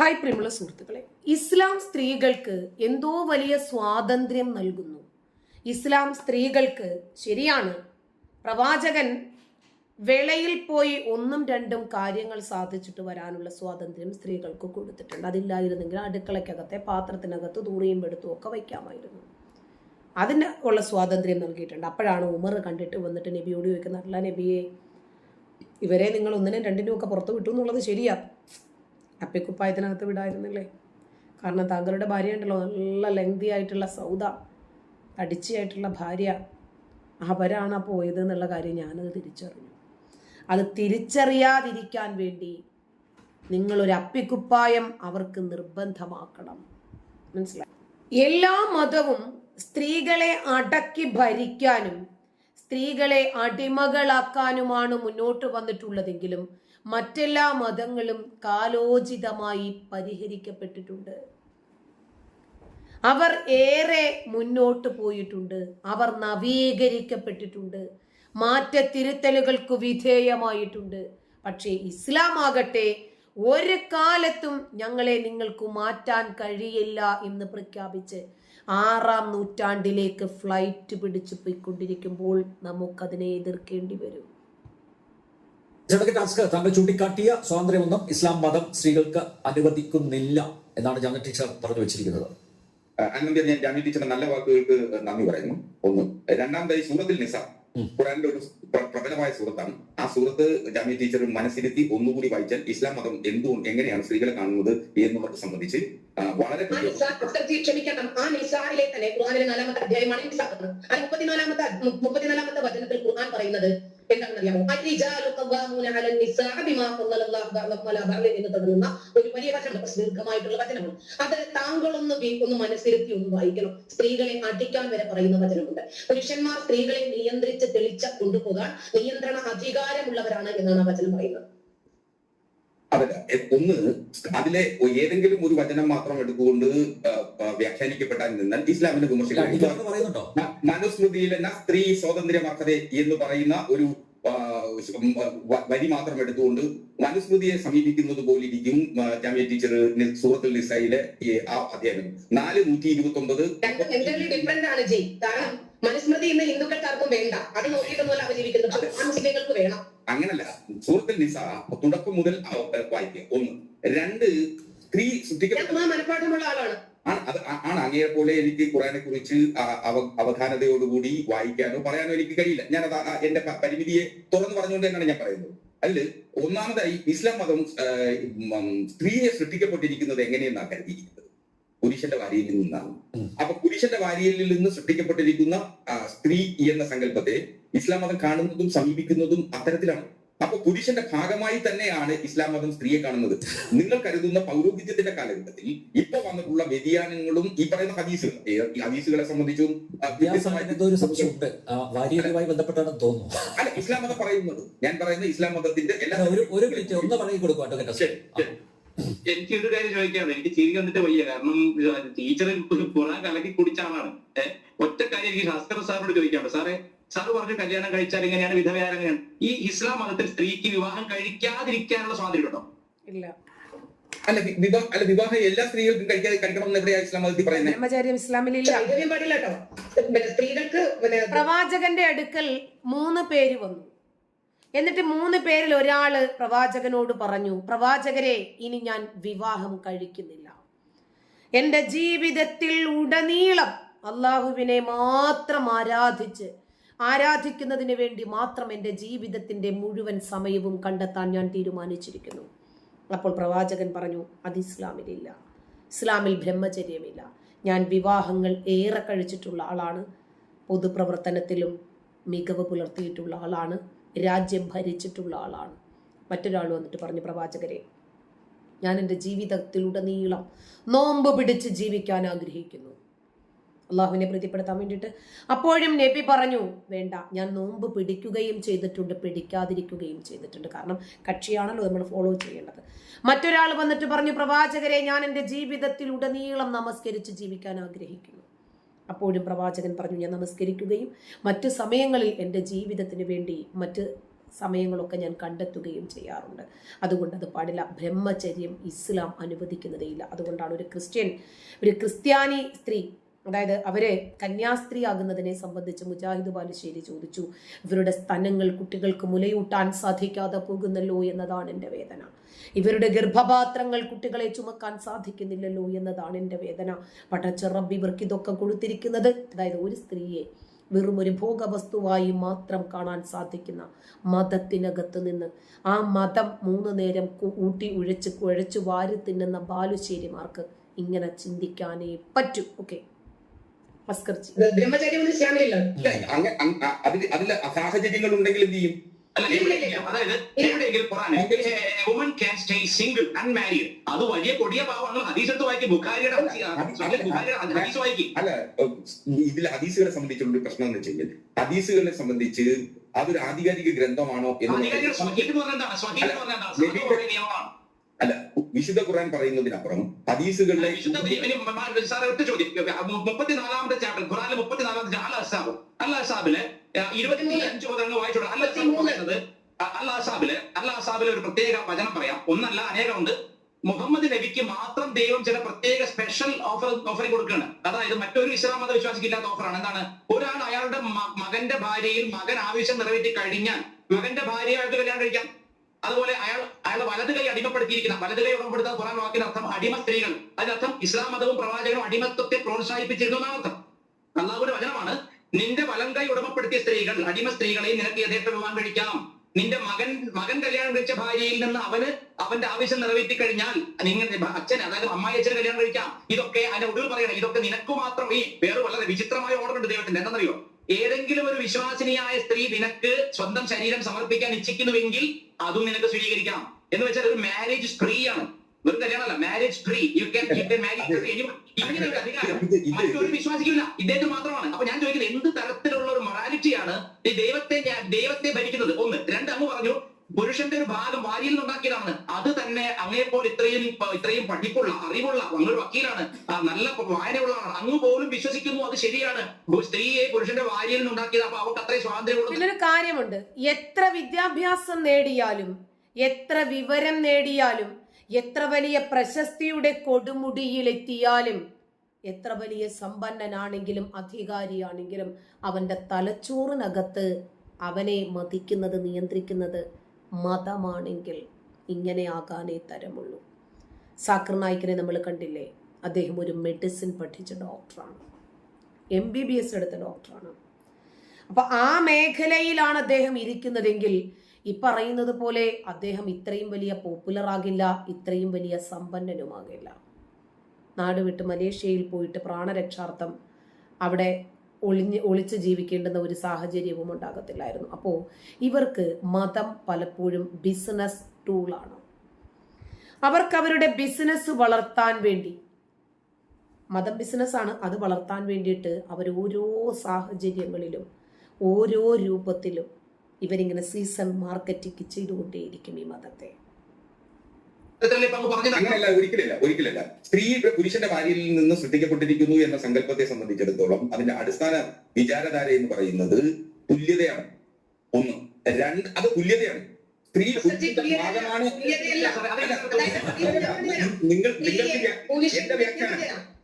Hi പ്രിയമുള്ള സുഹൃത്തുക്കളെ. ഇസ്ലാം സ്ത്രീകൾക്ക് എന്തോ വലിയ സ്വാതന്ത്ര്യം നൽകുന്നു. ഇസ്ലാം സ്ത്രീകൾക്ക് ശരിയാണ്. പ്രവാചകൻ വേളയിൽ പോയി ഒന്നും രണ്ടും കാര്യങ്ങൾ സാധിച്ചിട്ട് വരാനുള്ള സ്വാതന്ത്ര്യം സ്ത്രീകൾക്ക് കൊടുത്തിട്ടുണ്ട്. അതില്ലായിരുന്നെങ്കിൽ അടുക്കളയ്ക്കകത്തെ പാത്രത്തിനകത്ത് തൂറിയും എടുത്തും ഒക്കെ വയ്ക്കാമായിരുന്നു. അതിന് ഉള്ള സ്വാതന്ത്ര്യം നൽകിയിട്ടുണ്ട്. അപ്പോഴാണ് ഉമർ കണ്ടിട്ട് വന്നിട്ട് നബിയോട് ചോദിക്കുന്നത് അല്ല നബിയെ ഇവരെ നിങ്ങൾ ഒന്നിനും രണ്ടിനും ഒക്കെ പുറത്ത് വിട്ടു എന്നുള്ളത് ശരിയാ. അപ്പിക്കുപ്പായത്തിനകത്ത് വിടായിരുന്നില്ലേ? കാരണം താങ്കളുടെ ഭാര്യ ഉണ്ടല്ലോ നല്ല ലെങ്തി ആയിട്ടുള്ള സൗദ തടിച്ചയായിട്ടുള്ള ഭാര്യ. അവരാണ് പോയത് എന്നുള്ള കാര്യം ഞാനത് തിരിച്ചറിഞ്ഞു. അത് തിരിച്ചറിയാതിരിക്കാൻ വേണ്ടി നിങ്ങളൊരു അപ്പിക്കുപ്പായം അവർക്ക് നിർബന്ധമാക്കണം. മനസ്സിലായി? എല്ലാ മതവും സ്ത്രീകളെ അടക്കി ഭരിക്കാനും സ്ത്രീകളെ അടിമകളാക്കാനുമാണ് മുന്നോട്ട് വന്നിട്ടുള്ളതെങ്കിലും മറ്റെല്ലാ മതങ്ങളും കാലോചിതമായി പരിഹരിക്കപ്പെട്ടിട്ടുണ്ട്. അവർ ഏറെ മുന്നോട്ട് പോയിട്ടുണ്ട്. അവർ നവീകരിക്കപ്പെട്ടിട്ടുണ്ട്. മാറ്റ തിരുത്തലുകൾക്ക് വിധേയമായിട്ടുണ്ട്. പക്ഷേ ഇസ്ലാം ആകട്ടെ ഒരു കാലത്തും ഞങ്ങളെ നിങ്ങൾക്ക് മാറ്റാൻ കഴിയില്ല എന്ന് പ്രഖ്യാപിച്ച് ആറാം നൂറ്റാണ്ടിലേക്ക് ഫ്ലൈറ്റ് പിടിച്ചു പോയിക്കൊണ്ടിരിക്കുമ്പോൾ നമുക്കതിനെ എതിർക്കേണ്ടി വരും. ജനക ടാസ്ക് താങ്കൾ ചൂണ്ടിക്കാട്ടിയ സ്വാതന്ത്ര്യമൊന്നും ഇസ്ലാം മതം സ്ത്രീകൾക്ക് അനുവദിക്കുന്നില്ല എന്നാണ് ജാന ടീച്ചർ പറഞ്ഞു വെച്ചിരിക്കുന്നത്. അങ്ങനെ ഞാൻ ജാമ്യ ടീച്ചറിന്റെ നല്ല വാക്കുകൾക്ക് നന്ദി പറയുന്നു. ഒന്ന് രണ്ടാമതായി സൂറത്തിൽ നിസ. ഖുറാനിന്റെ ഒരു പ്ര- പ്രബലമായ സുഹൃത്താണ്. ആ സുഹൃത്ത് ജാമ്യ ടീച്ചർ മനസ്സിരുത്തി ഒന്നുകൂടി വായിച്ചാൽ ഇസ്ലാം മതം എന്തുകൊണ്ട് എങ്ങനെയാണ് സ്ത്രീകളെ കാണുന്നത് എന്നുള്ളത് സംബന്ധിച്ച് വളരെ ആ ക്ഷമിക്കണം. തന്നെ ഖുർആനിലെ നാലാമത്തെ അധ്യായമാണ് മുപ്പത്തിനാലാമത്തെ മുപ്പത്തിനാലാമത്തെ വചനത്തിൽ ഖുർആൻ പറയുന്നത് എന്താണെന്ന് അറിയാമോ അലൻ ബിമാ എന്ന് തുടങ്ങുന്ന ഒരു വലിയ വചനം ദീർഘമായിട്ടുള്ള വചനമാണ് അത് താങ്കളൊന്ന് ഒന്ന് മനസ്സിരുത്തി ഒന്ന് വായിക്കണം സ്ത്രീകളെ അടിക്കാൻ വരെ പറയുന്ന വചനമുണ്ട് പുരുഷന്മാർ സ്ത്രീകളെ നിയന്ത്രിച്ച് തെളിച്ച കൊണ്ടുപോകാൻ നിയന്ത്രണ അധികാരമുള്ളവരാണ് എന്നാണ് ആ വചനം പറയുന്നത്. അതല്ല ഒന്ന് അതിലെ ഏതെങ്കിലും ഒരു വചനം മാത്രം എടുത്തുകൊണ്ട് വ്യാഖ്യാനിക്കപ്പെട്ടാൽ നിന്നാൽ ഇസ്ലാമിനെ വിമർശിക്കും മനുസ്മൃതിയിലെ ന സ്ത്രീ സ്വാതന്ത്ര്യമർഹത എന്ന് പറയുന്ന ഒരു വരി മാത്രം എടുത്തുകൊണ്ട് മനുസ്മൃതിയെ സമീപിക്കുന്നത് പോലെ ഇരിക്കും ജാമ്യ ടീച്ചർ സൂറത്തിൽ നിസയിലെ ആ അധ്യായം. നാല് നൂറ്റി ഇരുപത്തി ഒമ്പത് മനുസ്മൃതി ഇന്ന് ഹിന്ദുക്കൾക്കാർക്കും വേണ്ട. അത് നോക്കിയിട്ടൊന്നുമല്ല അവർ ജീവിക്കുന്നത്. മുസ്ലിങ്ങൾക്ക് വേണം. അങ്ങനല്ല. സുഹൃത്തിൽ നിസ തുടക്കം മുതൽ വായിക്കുക ഒന്ന്. രണ്ട് സ്ത്രീ ഞാൻ മനഃപാഠമുള്ള മനഃപ്പാഠമുള്ള ആളാണ്. അത് ആണ് അങ്ങയെ പോലെ എനിക്ക് ഖുറാനെ കുറിച്ച് അവധാനതയോടുകൂടി വായിക്കാനോ പറയാനോ എനിക്ക് കഴിയില്ല. ഞാൻ അത് എന്റെ പരിമിതിയെ തുറന്നു പറഞ്ഞുകൊണ്ട് തന്നെയാണ് ഞാൻ പറയുന്നത്. അതിൽ ഒന്നാമതായി ഇസ്ലാം മതം സ്ത്രീയെ സൃഷ്ടിക്കപ്പെട്ടിരിക്കുന്നത് എങ്ങനെയെന്നാണ് കരുതിയിരിക്കുന്നത്? പുരുഷന്റെ വാരിയിൽ നിന്നാണ്. അപ്പൊ പുരുഷന്റെ വാരിയലിൽ നിന്ന് സൃഷ്ടിക്കപ്പെട്ടിരിക്കുന്ന സ്ത്രീ എന്ന സങ്കല്പത്തെ ഇസ്ലാം മതം കാണുന്നതും സമീപിക്കുന്നതും അത്തരത്തിലാണ്. അപ്പൊ പുരുഷന്റെ ഭാഗമായി തന്നെയാണ് ഇസ്ലാം മതം സ്ത്രീയെ കാണുന്നത്. നിങ്ങൾ കരുതുന്ന പൗരോഹിത്യത്തിന്റെ കാലഘട്ടത്തിൽ ഇപ്പൊ വന്നിട്ടുള്ള വ്യതിയാനങ്ങളും ഈ പറയുന്ന ഹദീസുകൾ ഹദീസുകളെ സംബന്ധിച്ചും തോന്നുന്നു. അല്ല ഇസ്ലാം മതം പറയുന്നത്. ഞാൻ പറയുന്ന ഇസ്ലാം മതത്തിന്റെ എല്ലാ ഒരു മിനിറ്റ് ഒന്ന് പറഞ്ഞു കൊടുക്കും. എനിക്ക് ഒരു കാര്യം ചോദിക്കാണ് എനിക്ക് ചിരി വന്നിട്ട് വയ്യ. കാരണം ടീച്ചർ പുറ കലക്കി കുടിച്ചാണ് ഏഹ് ഒറ്റ കാര്യം എനിക്ക് ഭാസ്കർ സാറിനോട് ചോദിക്കാണ് സാറേ സാറ് പറഞ്ഞു കല്യാണം കഴിച്ചാൽ എങ്ങനെയാണ്? വിധവയാർ എങ്ങനെയാണ് ഈ ഇസ്ലാം മതത്തിൽ സ്ത്രീക്ക് വിവാഹം കഴിക്കാതിരിക്കാനുള്ള സ്വാതന്ത്ര്യം ഉണ്ടോ? ഇല്ല. അല്ല വിവാഹം അല്ല വിവാഹം എല്ലാ സ്ത്രീകൾക്കും കഴിക്കാതെ കഴിക്കണം എന്ന് എവിടെയാ ഇസ്ലാം മതത്തിൽ പറയുന്നത് ബ്രഹ്മചാര്യം പാടില്ല കേട്ടോ. സ്ത്രീകൾക്ക് പ്രവാചകന്റെ അടുക്കൽ മൂന്ന് പേര് വന്നു. എന്നിട്ട് മൂന്ന് പേരിൽ ഒരാൾ പ്രവാചകനോട് പറഞ്ഞു പ്രവാചകരെ ഇനി ഞാൻ വിവാഹം കഴിക്കുന്നില്ല. എന്റെ ജീവിതത്തിൽ ഉടനീളം അള്ളാഹുവിനെ മാത്രം ആരാധിച്ച് ആരാധിക്കുന്നതിന് വേണ്ടി മാത്രം എന്റെ ജീവിതത്തിന്റെ മുഴുവൻ സമയവും കണ്ടെത്താൻ ഞാൻ തീരുമാനിച്ചിരിക്കുന്നു. അപ്പോൾ പ്രവാചകൻ പറഞ്ഞു അത് ഇസ്ലാമിലില്ല. ഇസ്ലാമിൽ ബ്രഹ്മചര്യമില്ല. ഞാൻ വിവാഹങ്ങൾ ഏറെ കഴിച്ചിട്ടുള്ള ആളാണ്. പൊതുപ്രവർത്തനത്തിലും മികവ് പുലർത്തിയിട്ടുള്ള ആളാണ്. രാജ്യം ഭരിച്ചിട്ടുള്ള ആളാണ്. മറ്റൊരാൾ വന്നിട്ട് പറഞ്ഞു പ്രവാചകരെ ഞാൻ എന്റെ ജീവിതത്തിലുടനീളം നോമ്പ് പിടിച്ച് ജീവിക്കാൻ ആഗ്രഹിക്കുന്നു. അള്ളാഹുവിനെ പ്രീതിപ്പെടുത്താൻ വേണ്ടിയിട്ട്. അപ്പോഴും നബി പറഞ്ഞു വേണ്ട ഞാൻ നോമ്പ് പിടിക്കുകയും ചെയ്തിട്ടുണ്ട് പിടിക്കാതിരിക്കുകയും ചെയ്തിട്ടുണ്ട്. കാരണം കക്ഷിയാണല്ലോ നമ്മൾ ഫോളോ ചെയ്യേണ്ടത്. മറ്റൊരാൾ വന്നിട്ട് പറഞ്ഞു പ്രവാചകരെ ഞാൻ എന്റെ ജീവിതത്തിൽ ഉടനീളം നമസ്കരിച്ച് ജീവിക്കാൻ ആഗ്രഹിക്കുന്നു. അപ്പോഴും പ്രവാചകൻ പറഞ്ഞു ഞാൻ നമസ്കരിക്കുകയും മറ്റ് സമയങ്ങളിൽ എന്റെ ജീവിതത്തിന് വേണ്ടി മറ്റ് സമയങ്ങളൊക്കെ ഞാൻ കണ്ടെത്തുകയും ചെയ്യാറുണ്ട്. അതുകൊണ്ട് അത് പാടില്ല. ബ്രഹ്മചര്യം ഇസ്ലാം അനുവദിക്കുന്നതേയില്ല. അതുകൊണ്ടാണ് ഒരു ക്രിസ്ത്യൻ ഒരു ക്രിസ്ത്യാനി സ്ത്രീ അതായത് അവരെ കന്യാസ്ത്രീ ആകുന്നതിനെ സംബന്ധിച്ച് മുജാഹിദ് ബാലുശ്ശേരി ചോദിച്ചു ഇവരുടെ സ്തനങ്ങൾ കുട്ടികൾക്ക് മുലയൂട്ടാൻ സാധിക്കാതെ പോകുന്നല്ലോ എന്നതാണ് എന്റെ വേദന. ഇവരുടെ ഗർഭപാത്രങ്ങൾ കുട്ടികളെ ചുമക്കാൻ സാധിക്കുന്നില്ലല്ലോ എന്നതാണ് എന്റെ വേദന. പടച്ചിറബ് ഇവർക്ക് ഇതൊക്കെ കൊടുത്തിരിക്കുന്നത്. അതായത് ഒരു സ്ത്രീയെ വെറും ഒരു ഭോഗവസ്തുവായി മാത്രം കാണാൻ സാധിക്കുന്ന മതത്തിനകത്ത് നിന്ന് ആ മതം മൂന്ന് നേരം ഊട്ടി ഉഴച്ച് കുഴച്ച് വാരി തിന്നുന്ന ബാലുശ്ശേരിമാർക്ക് ഇങ്ങനെ ചിന്തിക്കാനേ പറ്റൂ. ഓക്കെ. ബ്രഹ്മചര്യം ഒന്നും അതിൽ അതിൽ സാഹചര്യങ്ങൾ ഉണ്ടെങ്കിൽ എന്ത് ചെയ്യും? അതായത് എവിടെയെങ്കിലും woman can stay single unmarried അത് വലിയ കൊടിയ വായിക്കും. ബുഖാരിയുടെ ഹദീസ് അല്ല ഇതിൽ ഹദീസുകളെ സംബന്ധിച്ചുള്ള ഒരു പ്രശ്നം എന്ന് വെച്ച് കഴിഞ്ഞാൽ ഹദീസുകളെ സംബന്ധിച്ച് അതൊരു ആധികാരിക ഗ്രന്ഥമാണോ എന്ന് അല്ല വിശുദ്ധ ഖുർആൻ പറയുന്നതിനപ്പുറം ഹദീസുകളിലെ ഒറ്റ ചോദ്യം. മുപ്പത്തിനാലാമത്തെ ചാപ്റ്റർ ഖുറാനിലെ മുപ്പത്തിനാലാമത്തെ അൽ അസാബ്. അൽ അസാബിൽ ഇരുപത്തി അഞ്ച് മുതൽ വായിച്ചോളൂ. അൽ അസാബ് പറയുന്നത് അൽ അസാബിൽ അൽ അസാബിലെ ഒരു പ്രത്യേക വചനം പറയാം. ഒന്നല്ല അനേകമുണ്ട്. മുഹമ്മദ് നബിക്ക് മാത്രം ദൈവം ചില പ്രത്യേക സ്പെഷ്യൽ ഓഫർ ഓഫറിംഗ് കൊടുക്കുകയാണ്. അതായത് മറ്റൊരു ഇസ്ലാം മത വിശ്വാസിക്കില്ലാത്ത ഓഫറാണ് എന്താണ്? ഒരാൾ അയാളുടെ മകന്റെ ഭാര്യയിൽ മകൻ ആവശ്യം നിറവേറ്റി കഴിഞ്ഞാൽ മകന്റെ ഭാര്യയായിട്ട് കല്യാണം കഴിക്കാം. അതുപോലെ അയാൾ അയാൾ വലത് കൈ അടിമപ്പെടുത്തിയിരിക്കുന്ന വലത് കൈ ഉടമപ്പെടുത്താൻ ഖുറാൻ വാക്കിന് അർത്ഥം അടിമ സ്ത്രീകൾ. അതിനർത്ഥം ഇസ്ലാം മതവും പ്രവാചകനും അടിമത്വത്തെ പ്രോത്സാഹിപ്പിച്ചിരുന്നു എന്നാണ് അർത്ഥം. അള്ളാഹുവിന്റെ വചനമാണ് നിന്റെ വലം കൈ ഉടമപ്പെടുത്തിയ സ്ത്രീകൾ അടിമ സ്ത്രീകളെ നിനക്ക് യഥേഷ്ട വിവാഹം കഴിക്കാം. നിന്റെ മകൻ മകൻ കല്യാണം കഴിച്ച ഭാര്യയിൽ നിന്ന് അവന് അവന്റെ ആവശ്യം നിറവേറ്റി കഴിഞ്ഞാൽ നിങ്ങൾ അച്ഛൻ അതായത് അമ്മായി അച്ഛന് കല്യാണം കഴിക്കാം. ഇതൊക്കെ അതിന്റെ ഒടുവിൽ പറയണം ഇതൊക്കെ നിനക്ക് മാത്രം ഈ വേറെ വളരെ വിചിത്രമായ ഓർഡർ ഉണ്ട് ദൈവത്തിന്റെ. എന്താണെന്നറിയോ? ഏതെങ്കിലും ഒരു വിശ്വാസിനിയായ സ്ത്രീ നിനക്ക് സ്വന്തം ശരീരം സമർപ്പിക്കാൻ ഇച്ഛിക്കുന്നുവെങ്കിൽ അതും നിനക്ക് സ്വീകരിക്കണം. എന്ന് വെച്ചാൽ ഒരു മാരേജ് ട്രീ ആണ്. വെറുതെ കല്യാണമല്ല മാരേജ് സ്ത്രീ you can you can marry ഇങ്ങനെ ഒരു അധികാരം മറ്റൊരു വിശ്വാസിക്കില്ല. ഇദ്ദേഹത്തിന് മാത്രമാണ്. അപ്പൊ ഞാൻ ചോദിക്കുന്നത് എന്ത് തരത്തിലുള്ള ഒരു മൊറാലിറ്റിയാണ് ഈ ദൈവത്തെ ദൈവത്തെ ഭരിക്കുന്നത്? ഒന്ന്. രണ്ട് അങ്ങ് പറഞ്ഞു പുരുഷന്റെ ഒരു ഭാഗം ഭാര്യയിൽ നിന്നുണ്ടാക്കിയതാണ് അത് തന്നെ അങ്ങേപ്പോൾ ഇത്രയും ഇത്രയും പഠിപ്പുള്ള അറിവുള്ള ഒരു വക്കീലാണ്. നല്ല വായനയുള്ളതാണ്. അങ്ങ് പോലും വിശ്വസിക്കുന്നു അത് ശരിയാണ്. സ്ത്രീയെ പുരുഷന്റെ ഭാര്യയിൽ നിന്നുണ്ടാക്കിയത് അപ്പൊ അവർക്ക് അത്രയും സ്വാതന്ത്ര്യമുള്ളത് ഇതിലൊരു കാര്യമുണ്ട്. എത്ര വിദ്യാഭ്യാസം നേടിയാലും എത്ര വിവരം നേടിയാലും എത്ര വലിയ പ്രശസ്തിയുടെ കൊടുമുടിയിലെത്തിയാലും എത്ര വലിയ സമ്പന്നനാണെങ്കിലും അധികാരിയാണെങ്കിലും അവന്റെ തലച്ചോറിനകത്ത് അവനെ മതിക്കുന്നത് നിയന്ത്രിക്കുന്നത് മതമാണെങ്കിൽ ഇങ്ങനെ ആകാനേ തരമുള്ളൂ. സാക്കർ നായിക്കിനെ നമ്മൾ കണ്ടില്ലേ? അദ്ദേഹം ഒരു മെഡിസിൻ പഠിച്ച ഡോക്ടറാണ് എം ബി ബി എസ് എടുത്ത ഡോക്ടറാണ് അപ്പൊ ആ മേഖലയിലാണ് അദ്ദേഹം ഇരിക്കുന്നതെങ്കിൽ ഈ പറയുന്നത് പോലെ അദ്ദേഹം ഇത്രയും വലിയ പോപ്പുലർ ആകില്ല ഇത്രയും വലിയ സമ്പന്നനുമാകില്ല. നാട് വിട്ട് മലേഷ്യയിൽ പോയിട്ട് പ്രാണരക്ഷാർത്ഥം അവിടെ ഒളിഞ്ഞ് ഒളിച്ച് ജീവിക്കേണ്ടുന്ന ഒരു സാഹചര്യവും ഉണ്ടാകത്തില്ലായിരുന്നു. അപ്പോൾ ഇവർക്ക് മതം പലപ്പോഴും ബിസിനസ് ടൂളാണ് അവർക്ക് അവരുടെ ബിസിനസ് വളർത്താൻ വേണ്ടി മതം ബിസിനസ്സാണ് അത് വളർത്താൻ വേണ്ടിയിട്ട് അവർ ഓരോ സാഹചര്യങ്ങളിലും ഓരോ രൂപത്തിലും ഇവരിങ്ങനെ സീസൺ മാർക്കറ്റിംഗ് ചെയ്തുകൊണ്ടേയിരിക്കും ഈ മതത്തെ ഇത്രയല്ലേ ഇപ്പൊ അങ്ങ് പറഞ്ഞത് അങ്ങനെയല്ല ഒരിക്കലല്ല ഒരിക്കലല്ല. സ്ത്രീ പുരുഷന്റെ ഭാര്യയിൽ നിന്ന് സൃഷ്ടിക്കപ്പെട്ടിരിക്കുന്നു എന്ന സങ്കല്പത്തെ സംബന്ധിച്ചിടത്തോളം അതിന്റെ അടിസ്ഥാന വിചാരധാര എന്ന് പറയുന്നത് തുല്യതയാണ്. ഒന്ന്. രണ്ട് അത് തുല്യതയാണ്. സ്ത്രീ ഭാഗമാണ് നിങ്ങൾ നിങ്ങൾക്ക് എന്റെ വ്യാഖ്യാനം.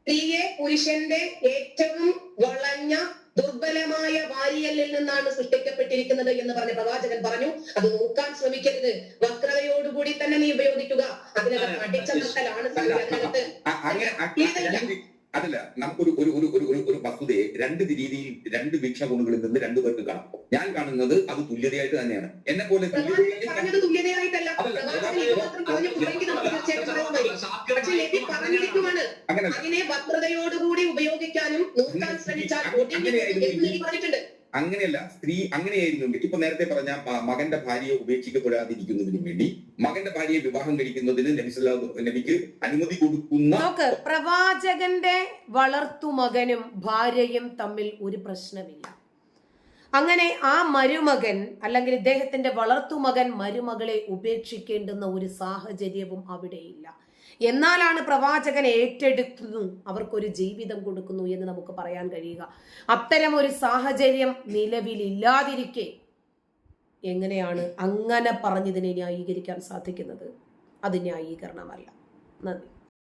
സ്ത്രീയെ പുരുഷന്റെ ഏറ്റവും വളഞ്ഞ ദുർബലമായ വാരിയലിൽ നിന്നാണ് സൃഷ്ടിക്കപ്പെട്ടിരിക്കുന്നത് എന്ന് പറഞ്ഞ പ്രവാചകൻ പറഞ്ഞു. അത് നോക്കാൻ ശ്രമിക്കരുത്. വക്രതയോടുകൂടി തന്നെ നീ ഉപയോഗിക്കുക. അതിനകത്ത് അടിച്ചമർത്തലാണ് സാധ്യത അതല്ല നമുക്കൊരു ഒരു ഒരു ഒരു ഒരു ഒരു വസ്തുതയെ രണ്ട് രീതിയിൽ രണ്ട് വീക്ഷണകോണുകളിൽ നിന്ന് രണ്ടു പേർക്ക് കാണാം. ഞാൻ കാണുന്നത് അത് തുല്യതയായിട്ട് തന്നെയാണ്. എന്നെ പോലെ അങ്ങനെ അതിനെ ഉപയോഗിക്കാനും നോക്കാൻ ശ്രമിച്ചാൽ അങ്ങനെയല്ല സ്ത്രീ അങ്ങനെയായിരുന്നുണ്ട് ഇപ്പൊ നേരത്തെ പറഞ്ഞ മകന്റെ ഭാര്യയെ ഉപേക്ഷിക്കപ്പെടാതിരിക്കുന്നതിന് വേണ്ടി മകന്റെ ഭാര്യയെ വിവാഹം കഴിക്കുന്നതിന് നബി നബിക്ക് അനുമതി കൊടുക്കുന്ന പ്രവാചകന്റെ വളർത്തു മകനും ഭാര്യയും തമ്മിൽ ഒരു പ്രശ്നമില്ല. അങ്ങനെ ആ മരുമകൻ അല്ലെങ്കിൽ ഇദ്ദേഹത്തിന്റെ വളർത്തുമകൻ മരുമകളെ ഉപേക്ഷിക്കേണ്ടുന്ന ഒരു സാഹചര്യവും അവിടെയില്ല. എന്നാലാണ് പ്രവാചകൻ ഏറ്റെടുക്കുന്നു. അവർക്കൊരു ജീവിതം കൊടുക്കുന്നു എന്ന് നമുക്ക് പറയാൻ കഴിയുക. അത്തരം ഒരു സാഹചര്യം നിലവിലില്ലാതിരിക്കെ എങ്ങനെയാണ് അങ്ങനെ പറഞ്ഞതിനെ ന്യായീകരിക്കാൻ സാധിക്കുന്നത്? അത് ന്യായീകരണമല്ല. നന്ദി.